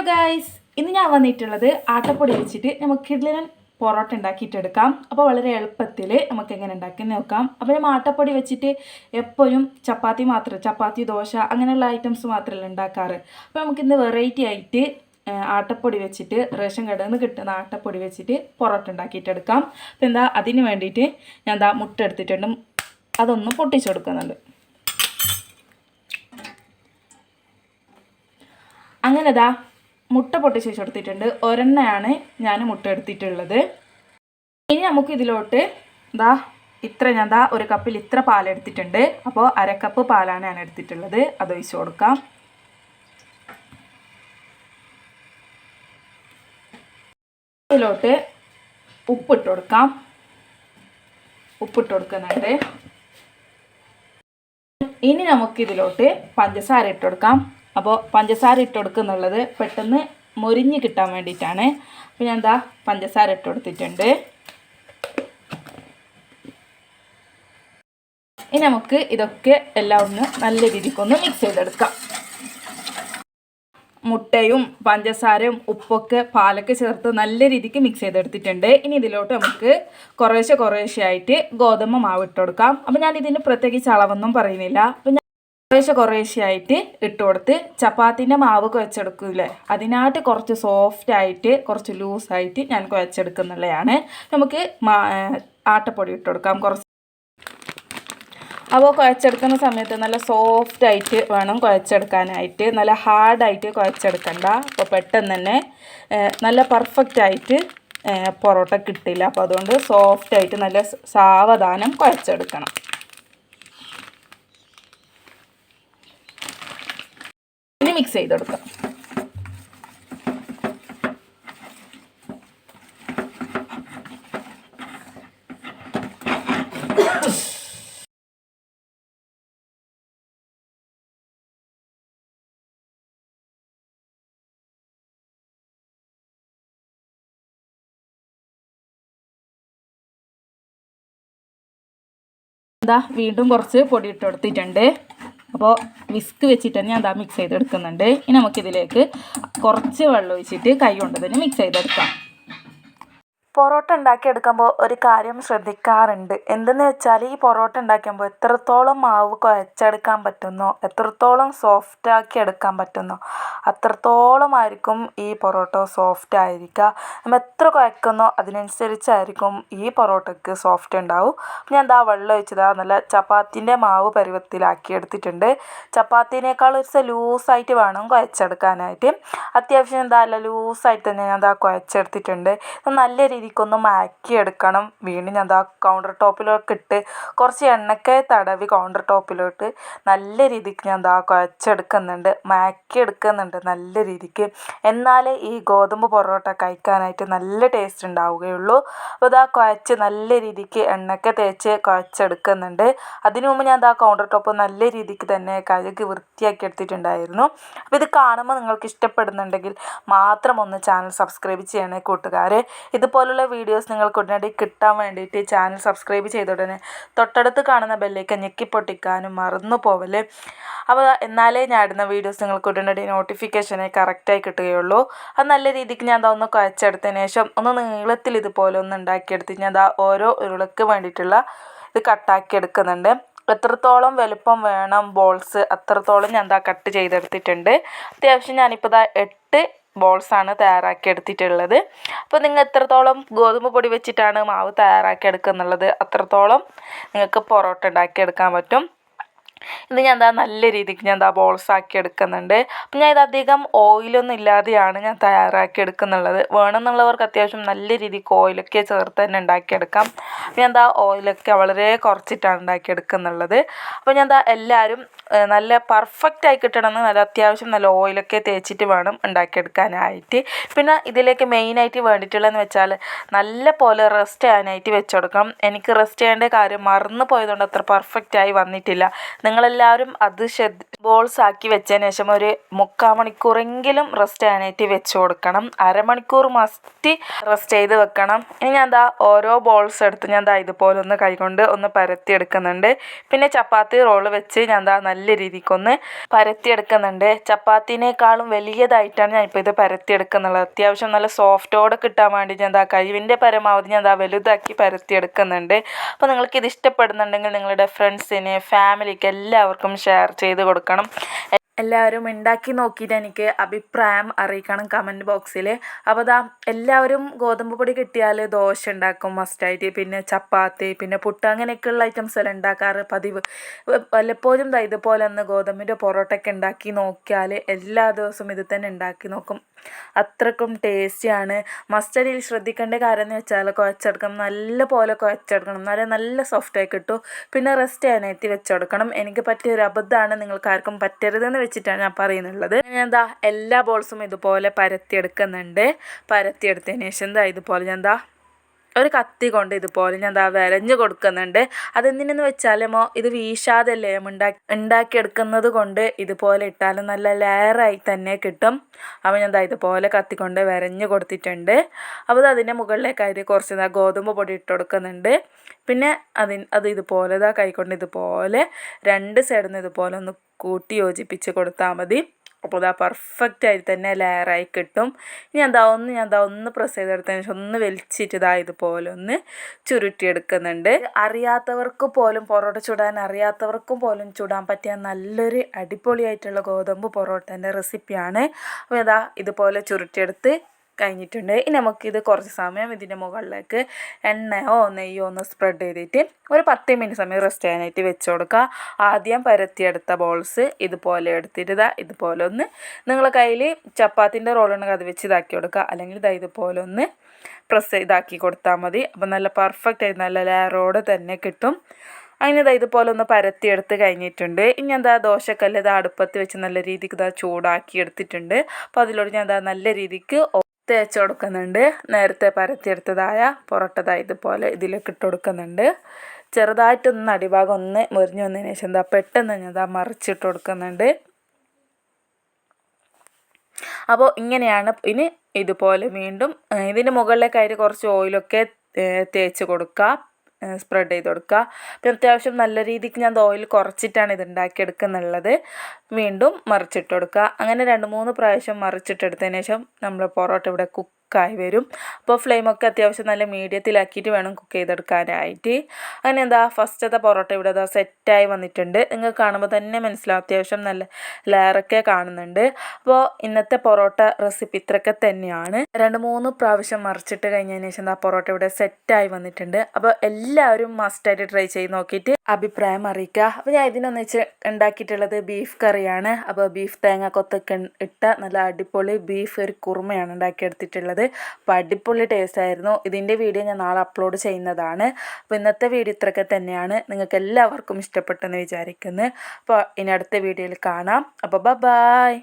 Hello guys ഇന്ന് ഞാൻ വന്നിട്ടുള്ളത് ആട്ടപ്പൊടി വെച്ചിട്ട് നമുക്ക് കിഡ്ലിനൻ പൊറോട്ട ഉണ്ടാക്കിയിട്ടെടുക്കാം. അപ്പോൾ വളരെ എളുപ്പത്തിൽ നമുക്ക് എങ്ങനെ ഉണ്ടാക്കി നോക്കാം. അപ്പോൾ നമ്മൾ ആട്ടപ്പൊടി വെച്ചിട്ട് എപ്പോഴും ചപ്പാത്തി മാത്രം ചപ്പാത്തി ദോശ അങ്ങനെയുള്ള ഐറ്റംസ് മാത്രമല്ല ഉണ്ടാക്കാറ്. അപ്പോൾ നമുക്കിന്ന് വെറൈറ്റി ആയിട്ട് ആട്ടപ്പൊടി വെച്ചിട്ട് റേഷൻ കടയിൽ നിന്ന് കിട്ടുന്ന ആട്ടപ്പൊടി വെച്ചിട്ട് പൊറോട്ട ഉണ്ടാക്കിയിട്ടെടുക്കാം. അപ്പോൾ എന്താ അതിന് വേണ്ടിയിട്ട് ഞാൻ എന്താ മുട്ട എടുത്തിട്ടുണ്ട്. അതൊന്ന് പൊട്ടിച്ചു കൊടുക്കുന്നുണ്ട്. അങ്ങനെ ദാ മുട്ട പൊട്ടിച്ച് വെച്ച് കൊടുത്തിട്ടുണ്ട് ഒരെണ്ണയാണ് ഞാൻ മുട്ട എടുത്തിട്ടുള്ളത്. ഇനി നമുക്ക് ഇതിലോട്ട് ദാ ഇത്ര ഞാൻ ദാ ഒരു കപ്പിൽ ഇത്ര പാലെടുത്തിട്ടുണ്ട് അപ്പോൾ അര കപ്പ് പാലാണ് ഞാൻ എടുത്തിട്ടുള്ളത്. അത് ഒഴിച്ചു കൊടുക്കാം. ഇതിലോട്ട് ഉപ്പിട്ട് കൊടുക്കാം. ഉപ്പിട്ട് കൊടുക്കുന്നുണ്ട്. ഇനി നമുക്കിതിലോട്ട് പഞ്ചസാര ഇട്ട് കൊടുക്കാം. അപ്പോൾ പഞ്ചസാര ഇട്ട് കൊടുക്കുന്നുള്ളത് പെട്ടെന്ന് മൊരിഞ്ഞ് കിട്ടാൻ വേണ്ടിയിട്ടാണ്. അപ്പോൾ ഞാൻ എന്താ പഞ്ചസാര ഇട്ട് കൊടുത്തിട്ടുണ്ട് ഇനി നമുക്ക് ഇതൊക്കെ എല്ലാം ഒന്ന് നല്ല രീതിക്കൊന്ന് മിക്സ് ചെയ്തെടുക്കാം. മുട്ടയും പഞ്ചസാരയും ഉപ്പൊക്കെ പാലൊക്കെ ചേർത്ത് നല്ല രീതിക്ക് മിക്സ് ചെയ്തെടുത്തിട്ടുണ്ട്. ഇനി ഇതിലോട്ട് നമുക്ക് കുറേശ്ശെ കുറേശ്ശെ ആയിട്ട് ഗോതമ്പ് മാവ് ഇട്ട് കൊടുക്കാം അപ്പം ഞാൻ ഇതിന് പ്രത്യേകിച്ച് അളവൊന്നും പറയുന്നില്ല. അപ്പം കുറേശ്ശെ കുറേശ്ശെ ആയിട്ട് ഇട്ട് കൊടുത്ത് ചപ്പാത്തിന്റെ മാവ് കുഴച്ചെടുക്കില്ലേ അതിനായിട്ട് കുറച്ച് സോഫ്റ്റ് ആയിട്ട് കുറച്ച് ലൂസായിട്ട് ഞാൻ കുഴച്ചെടുക്കുന്നുള്ളതാണ് നമുക്ക് ആട്ടപ്പൊടി ഇട്ട് കൊടുക്കാം. കുറച്ച് അപ്പോൾ കുഴച്ചെടുക്കുന്ന സമയത്ത് നല്ല സോഫ്റ്റ് ആയിട്ട് വേണം കുഴച്ചെടുക്കാനായിട്ട്. നല്ല ഹാർഡായിട്ട് കുഴച്ചെടുക്കണ്ട. അപ്പോൾ പെട്ടെന്ന് തന്നെ നല്ല പെർഫെക്റ്റ് ആയിട്ട് പൊറോട്ട കിട്ടില്ല. അപ്പോൾ അതുകൊണ്ട് സോഫ്റ്റ് ആയിട്ട് നല്ല സാവധാനം കുഴച്ചെടുക്കണം. ഇനി മിക്സ് ചെയ്തെടുക്കാം. എന്താ വീണ്ടും കുറച്ച് പൊടി ഇട്ട് കൊടുത്തിട്ടുണ്ട്. അപ്പോൾ വിസ്ക് വെച്ചിട്ട് തന്നെ അതാ മിക്സ് ചെയ്തെടുക്കുന്നുണ്ട്. ഇനി നമുക്കിതിലേക്ക് കുറച്ച് വെള്ളം ഒഴിച്ചിട്ട് കൈ കൊണ്ട് തന്നെ മിക്സ് ചെയ്തെടുക്കാം. പൊറോട്ട ഉണ്ടാക്കിയെടുക്കുമ്പോൾ ഒരു കാര്യം ശ്രദ്ധിക്കാറുണ്ട്. എന്തെന്ന് വെച്ചാൽ ഈ പൊറോട്ട ഉണ്ടാക്കുമ്പോൾ എത്രത്തോളം മാവ് കുഴച്ചെടുക്കാൻ പറ്റുന്നോ എത്രത്തോളം സോഫ്റ്റ് ആക്കി എടുക്കാൻ പറ്റുന്നോ അത്രത്തോളം ആയിരിക്കും ഈ പൊറോട്ട സോഫ്റ്റ് ആയിരിക്കുക. നമ്മൾ എത്ര കുഴക്കുന്നോ അതിനനുസരിച്ചായിരിക്കും ഈ പൊറോട്ടയ്ക്ക് സോഫ്റ്റ് ഉണ്ടാവും. ഞാൻ എന്താ വെള്ളം ഒഴിച്ചതാ നല്ല ചപ്പാത്തിന്റെ മാവ് പരുവത്തിലാക്കി എടുത്തിട്ടുണ്ട്. ചപ്പാത്തിനേക്കാൾ ഒരു ലൂസായിട്ട് വേണം കുഴച്ചെടുക്കാനായിട്ട്. അത്യാവശ്യം എന്താ നല്ല ലൂസായിട്ട് തന്നെ ഞാൻ എന്താ കുഴച്ചെടുത്തിട്ടുണ്ട്. നല്ല രീതിക്കൊന്ന് മാക്കി എടുക്കണം വീണ്ടും ഞാൻ ദാ കൗണ്ടർ ടോപ്പിലൊക്കെ ഇട്ട് കുറച്ച് എണ്ണക്കെ തടവി കൗണ്ടർ ടോപ്പിലോട്ട് നല്ല രീതിക്ക് ഞാൻ എന്താ കുഴച്ചെടുക്കുന്നുണ്ട്. മാക്കി എടുക്കുന്നുണ്ട് നല്ല രീതിക്ക്. എന്നാലേ ഈ ഗോതമ്പ് പൊറോട്ട കഴിക്കാനായിട്ട് നല്ല ടേസ്റ്റ് ഉണ്ടാവുകയുള്ളൂ. അപ്പോൾ ഇതാ കുഴച്ച് നല്ല രീതിക്ക് എണ്ണക്കെ തേച്ച് കുഴച്ചെടുക്കുന്നുണ്ട്. അതിനു മുമ്പ് ഞാൻ എന്താ കൗണ്ടർ ടോപ്പ് നല്ല രീതിക്ക് തന്നെ കഴുകി വൃത്തിയാക്കി എടുത്തിട്ടുണ്ടായിരുന്നു. അപ്പോൾ ഇത് കാണുമ്പോൾ നിങ്ങൾക്ക് ഇഷ്ടപ്പെടുന്നുണ്ടെങ്കിൽ മാത്രം ഒന്ന് ചാനൽ സബ്സ്ക്രൈബ് ചെയ്യണേ കൂട്ടുകാരെ. ഇതുപോലുള്ള വീഡിയോസ് നിങ്ങൾക്ക് ഉടനടി കിട്ടാൻ വേണ്ടിയിട്ട് ചാനൽ സബ്സ്ക്രൈബ് ചെയ്ത ഉടനെ തൊട്ടടുത്ത് കാണുന്ന ബെല്ലേക്ക് ഞെക്കി പൊട്ടിക്കാനും മറന്നു പോവല്ലേ. അപ്പോൾ എന്നാലേ ഞാൻ ഇടുന്ന വീഡിയോസ് നിങ്ങൾക്ക് ഉടനടി നോട്ടിഫിക്കേഷനെ കറക്റ്റായി കിട്ടുകയുള്ളൂ. അത് നല്ല രീതിക്ക് ഞാൻ അതൊന്ന് കുഴച്ചെടുത്തതിന് ശേഷം ഒന്ന് നീളത്തിൽ ഇതുപോലെ ഒന്ന് ഉണ്ടാക്കിയെടുത്ത് ഞാൻ അതാ ഓരോ ഉരുളക്ക് വേണ്ടിയിട്ടുള്ള ഇത് കട്ടാക്കി എടുക്കുന്നുണ്ട് എത്രത്തോളം വലുപ്പം വേണം ബോൾസ് അത്രത്തോളം ഞാൻ എന്താ കട്ട് ചെയ്തെടുത്തിട്ടുണ്ട്. അത്യാവശ്യം ഞാനിപ്പോൾ ഇതാ എട്ട് ബോൾസാണ് തയ്യാറാക്കി എടുത്തിട്ടുള്ളത് അപ്പോൾ നിങ്ങൾ എത്രത്തോളം ഗോതമ്പ് പൊടി വെച്ചിട്ടാണ് മാവ് തയ്യാറാക്കി എടുക്കുക എന്നുള്ളത് അത്രത്തോളം നിങ്ങൾക്ക് പൊറോട്ട ഉണ്ടാക്കി എടുക്കാൻ പറ്റും. ഇത് ഞാൻ എന്താ നല്ല രീതിക്ക് ഞാൻ എന്താ ബോൾസ് ആക്കി എടുക്കുന്നുണ്ട്. അപ്പം ഞാൻ ഇത് അധികം ഓയിലൊന്നും ഇല്ലാതെയാണ് ഞാൻ തയ്യാറാക്കി എടുക്കുന്നുള്ളത്. വേണമെന്നുള്ളവർക്ക് അത്യാവശ്യം നല്ല രീതിക്ക് ഓയിലൊക്കെ ചേർത്ത് തന്നെ ഉണ്ടാക്കിയെടുക്കാം. ഞാൻ എന്താ ഓയിലൊക്കെ വളരെ കുറച്ചിട്ടാണ് ഉണ്ടാക്കിയെടുക്കുന്നുള്ളത്. അപ്പോൾ ഞാൻ എന്താ എല്ലാവരും നല്ല പെർഫെക്റ്റ് ആയി കിട്ടണമെന്ന് നല്ല അത്യാവശ്യം നല്ല ഓയിലൊക്കെ തേച്ചിട്ട് വേണം ഉണ്ടാക്കിയെടുക്കാനായിട്ട്. പിന്നെ ഇതിലേക്ക് മെയിനായിട്ട് വേണ്ടിയിട്ടുള്ളതെന്ന് വെച്ചാൽ നല്ല പോലെ റെസ്റ്റ് ചെയ്യാനായിട്ട് വെച്ച് കൊടുക്കണം. എനിക്ക് റെസ്റ്റ് ചെയ്യേണ്ട കാര്യം മറന്നു പോയതുകൊണ്ട് അത്ര പെർഫെക്റ്റായി വന്നിട്ടില്ല. നിങ്ങളെല്ലാവരും അത് ഷെഡ് ബോൾസ് ആക്കി വെച്ചതിന് ശേഷം ഒരു മുക്കാൽ മണിക്കൂറെങ്കിലും റെസ്റ്റ് ചെയ്യാനായിട്ട് വെച്ച് കൊടുക്കണം. അരമണിക്കൂർ മസ്റ്റ് റെസ്റ്റ് ചെയ്ത് വെക്കണം. ഇനി ഞാൻ എന്താ ഓരോ ബോൾസ് എടുത്ത് ഞാൻ എന്താ ഇതുപോലെ ഒന്ന് കൈകൊണ്ട് ഒന്ന് പരത്തി എടുക്കുന്നുണ്ട് പിന്നെ ചപ്പാത്തി റോൾ വെച്ച് ഞാൻ എന്താ നല്ല രീതിക്കൊന്ന് പരത്തി എടുക്കുന്നുണ്ട് ചപ്പാത്തിനേക്കാളും വലിയതായിട്ടാണ് ഞാൻ ഇപ്പോൾ ഇത് പരത്തി എടുക്കുന്നുള്ളത് അത്യാവശ്യം നല്ല സോഫ്റ്റോടെ കിട്ടാൻ വേണ്ടി ഞാൻ എന്താ കഴിവിന്റെ പരമാവധി ഞാൻ എന്താ വലുതാക്കി പരത്തി എടുക്കുന്നുണ്ട് അപ്പോൾ നിങ്ങൾക്ക് ഇത് ഇഷ്ടപ്പെടുന്നുണ്ടെങ്കിൽ നിങ്ങളുടെ ഫ്രണ്ട്സിന് ഫാമിലിക്ക് എല്ലാവർക്കും ഷെയർ ചെയ്ത് കൊടുക്കണം. എല്ലാവരും ഉണ്ടാക്കി നോക്കിയിട്ട് എനിക്ക് അഭിപ്രായം അറിയിക്കണം കമന്റ് ബോക്സിൽ അപ്പോൾ അതാ എല്ലാവരും ഗോതമ്പ് പൊടി കിട്ടിയാൽ ദോശ ഉണ്ടാക്കും മസ്റ്റായിട്ട് പിന്നെ ചപ്പാത്തി പിന്നെ പുട്ട് അങ്ങനെയൊക്കെയുള്ള ഐറ്റംസ് എല്ലാം ഉണ്ടാക്കാറ്? പതിവ്. വല്ലപ്പോഴും ദാ ഇതുപോലെ ഒന്ന് ഗോതമ്പിന്റെ പൊറോട്ടയൊക്കെ ഉണ്ടാക്കി നോക്കിയാൽ എല്ലാ ദിവസവും ഇത് തന്നെ ഉണ്ടാക്കി നോക്കും. അത്രക്കും ടേസ്റ്റിയാണ് മസ്റ്റഡിൽ ശ്രദ്ധിക്കേണ്ട കാര്യം എന്ന് വെച്ചാൽ കുഴച്ചെടുക്കണം. നല്ല പോലെ കുഴച്ചെടുക്കണം. എന്നാലേ നല്ല സോഫ്റ്റായി കിട്ടും. പിന്നെ റെസ്റ്റ് ചെയ്യാനായിട്ട് വെച്ചെടുക്കണം എനിക്ക് പറ്റിയ ഒരു അബദ്ധമാണ്. നിങ്ങൾക്ക് ആർക്കും പറ്റരുതെന്ന് വെച്ചിട്ടാണ് ഞാൻ പറയുന്നുള്ളത്. ഞാൻ എന്താ എല്ലാ ബോൾസും ഇതുപോലെ പരത്തിയെടുക്കുന്നുണ്ട് പരത്തിയെടുത്തതിന് ശേഷം എന്താ ഇതുപോലെ ഞാൻ എന്താ ഒരു കത്തി കൊണ്ട് ഇതുപോലെ ഞാൻ ദാ വരഞ്ഞു കൊടുക്കുന്നുണ്ട്. അതെന്തിനെന്ന് വെച്ചാൽ മോ ഇത് വീശാതല്ലേ ഉണ്ടാക്കി ഉണ്ടാക്കിയെടുക്കുന്നത് കൊണ്ട് ഇതുപോലെ ഇട്ടാലും നല്ല ലെയറായി തന്നെ കിട്ടും. അപ്പോൾ ഞാൻ ദാ ഇതുപോലെ കത്തി കൊണ്ട് വരഞ്ഞു കൊടുത്തിട്ടുണ്ട്. അപ്പോൾ അതിന്റെ മുകളിലേക്കായിട്ട് കുറച്ച് ഇതാ ഗോതമ്പ് പൊടി ഇട്ട് കൊടുക്കുന്നുണ്ട്. പിന്നെ അതിന് അത് ഇതുപോലെ ഇതാ കൈക്കൊണ്ട് ഇതുപോലെ രണ്ട് സൈഡിൽ നിന്ന് ഇതുപോലെ ഒന്ന് കൂട്ടി യോജിപ്പിച്ച് കൊടുത്താൽ മതി. അപ്പോൾ ഇതാ പെർഫെക്റ്റ് ആയിട്ട് തന്നെ ലെയറായി കിട്ടും. ഇനി എന്താ ഒന്ന് ഞാൻ എന്താ ഒന്ന് പ്രസ് ചെയ്തെടുത്തതിന് ശേഷം ഒന്ന് വലിച്ചിട്ട് ഇതാ ഇതുപോലെ ഒന്ന് ചുരുട്ടിയെടുക്കുന്നുണ്ട്. അറിയാത്തവർക്ക് പോലും പൊറോട്ട ചുടാൻ അറിയാത്തവർക്കും പോലും ചുടാൻ പറ്റിയ നല്ലൊരു അടിപൊളിയായിട്ടുള്ള ഗോതമ്പ് പൊറോട്ടേന്റെ റെസിപ്പിയാണ് അപ്പോൾ ഇതാ ഇതുപോലെ ചുരുട്ടിയെടുത്ത് കഴിഞ്ഞിട്ടുണ്ട്. ഇനി നമുക്കിത് കുറച്ച് സമയം ഇതിന്റെ മുകളിലേക്ക് എണ്ണയോ നെയ്യോ ഒന്ന് സ്പ്രെഡ് ചെയ്തിട്ട് ഒരു പത്ത് മിനിറ്റ് സമയം റെസ്റ്റ് ചെയ്യാനായിട്ട് വെച്ച് കൊടുക്കുക. ആദ്യം പരത്തിയെടുത്ത ബോൾസ് ഇതുപോലെ എടുത്തിട്ട് ഇതുപോലെ ഒന്ന് നിങ്ങളെ കയ്യിൽ ചപ്പാത്തിന്റെ റോളുണ്ടെങ്കിൽ അത് വെച്ച് ഇതാക്കി കൊടുക്കുക. അല്ലെങ്കിൽ ഇതാ ഇതുപോലെ ഒന്ന് പ്രസ് ഇതാക്കി കൊടുത്താൽ മതി. അപ്പോൾ നല്ല പെർഫെക്റ്റ് ആയി നല്ല ലെയറോടെ തന്നെ കിട്ടും. അതിനിതാ ഇതുപോലെ ഒന്ന് പരത്തിയെടുത്ത് കഴിഞ്ഞിട്ടുണ്ട്. ഇനി എന്താ ദോശക്കല്ല് ഇതാ അടുപ്പത്ത് വെച്ച് നല്ല രീതിക്ക് ഇതാ ചൂടാക്കി എടുത്തിട്ടുണ്ട്. അപ്പോൾ അതിലൂടെ ഞാൻ എന്താ നല്ല രീതിക്ക് തേച്ച് കൊടുക്കുന്നുണ്ട്. നേരത്തെ പരത്തിയെടുത്തതായ പൊറോട്ടത ഇതുപോലെ ഇതിലേക്ക് ഇട്ട് കൊടുക്കുന്നുണ്ട്. ചെറുതായിട്ടൊന്ന് അടിഭാഗം ഒന്ന് മുരിഞ്ഞു വന്നതിന് ശേഷം എന്താ പെട്ടെന്ന് ഞാൻ ഇതാ മറിച്ചിട്ട് കൊടുക്കുന്നുണ്ട്. അപ്പോൾ ഇങ്ങനെയാണ് ഇനി ഇതുപോലെ വീണ്ടും ഇതിന്റെ മുകളിലേക്കായിട്ട് കുറച്ച് ഓയിലൊക്കെ തേച്ച് കൊടുക്കുക സ്പ്രെഡ് ചെയ്ത് കൊടുക്കുക. പിന്നെ അത്യാവശ്യം നല്ല രീതിക്ക് ഞാൻ ഓയിൽ കുറച്ചിട്ടാണ് ഇത് ഉണ്ടാക്കിയെടുക്കുന്നുള്ളത്. വീണ്ടും മറിച്ചിട്ട് കൊടുക്കുക. അങ്ങനെ രണ്ട് മൂന്ന് പ്രാവശ്യം മറിച്ചിട്ടെടുത്തതിന് ശേഷം നമ്മൾ പൊറോട്ട ഇവിടെ കുക്ക് കുക്കായി വരും. അപ്പോൾ ഫ്ലെയിമൊക്കെ അത്യാവശ്യം നല്ല മീഡിയത്തിലാക്കിയിട്ട് വേണം കുക്ക് ചെയ്തെടുക്കാനായിട്ട്. അങ്ങനെ എന്താ ഫസ്റ്റത്തെ പൊറോട്ട ഇവിടെ അതാ സെറ്റായി വന്നിട്ടുണ്ട്. നിങ്ങൾ കാണുമ്പോൾ തന്നെ മനസ്സിലാവും. അത്യാവശ്യം നല്ല ലെയറൊക്കെ കാണുന്നുണ്ട്. അപ്പോൾ ഇന്നത്തെ പൊറോട്ട റെസിപ്പി ഇത്രയൊക്കെ തന്നെയാണ്. രണ്ട് മൂന്ന് പ്രാവശ്യം മറിച്ചിട്ട് കഴിഞ്ഞതിന് ശേഷം എന്താ പൊറോട്ട ഇവിടെ സെറ്റായി വന്നിട്ടുണ്ട്. അപ്പോൾ എല്ലാവരും മസ്റ്റായിട്ട് ട്രൈ ചെയ്ത് നോക്കിയിട്ട് അഭിപ്രായം അറിയിക്കുക. അപ്പോൾ ഞാൻ ഇതിനൊന്നിച്ച് ഉണ്ടാക്കിയിട്ടുള്ളത് ബീഫ് കറിയാണ്. അപ്പോൾ ബീഫ് തേങ്ങ കൊത്തൊക്കെ ഇട്ട നല്ല അടിപൊളി ബീഫ് ഒരു കുറുമയാണ് ഉണ്ടാക്കിയെടുത്തിട്ടുള്ളത്. അപ്പോൾ അടിപൊളി ടേസ്റ്റ് ആയിരുന്നു. ഇതിന്റെ വീഡിയോ ഞാൻ നാളെ അപ്ലോഡ് ചെയ്യുന്നതാണ്. അപ്പോൾ ഇന്നത്തെ വീഡിയോ ഇത്രയൊക്കെ തന്നെയാണ്. നിങ്ങൾക്ക് എല്ലാവർക്കും ഇഷ്ടപ്പെട്ടെന്ന് വിചാരിക്കുന്നു. അപ്പോൾ ഇനി അടുത്ത വീഡിയോയിൽ കാണാം. അപ്പോൾ ബ ബായ്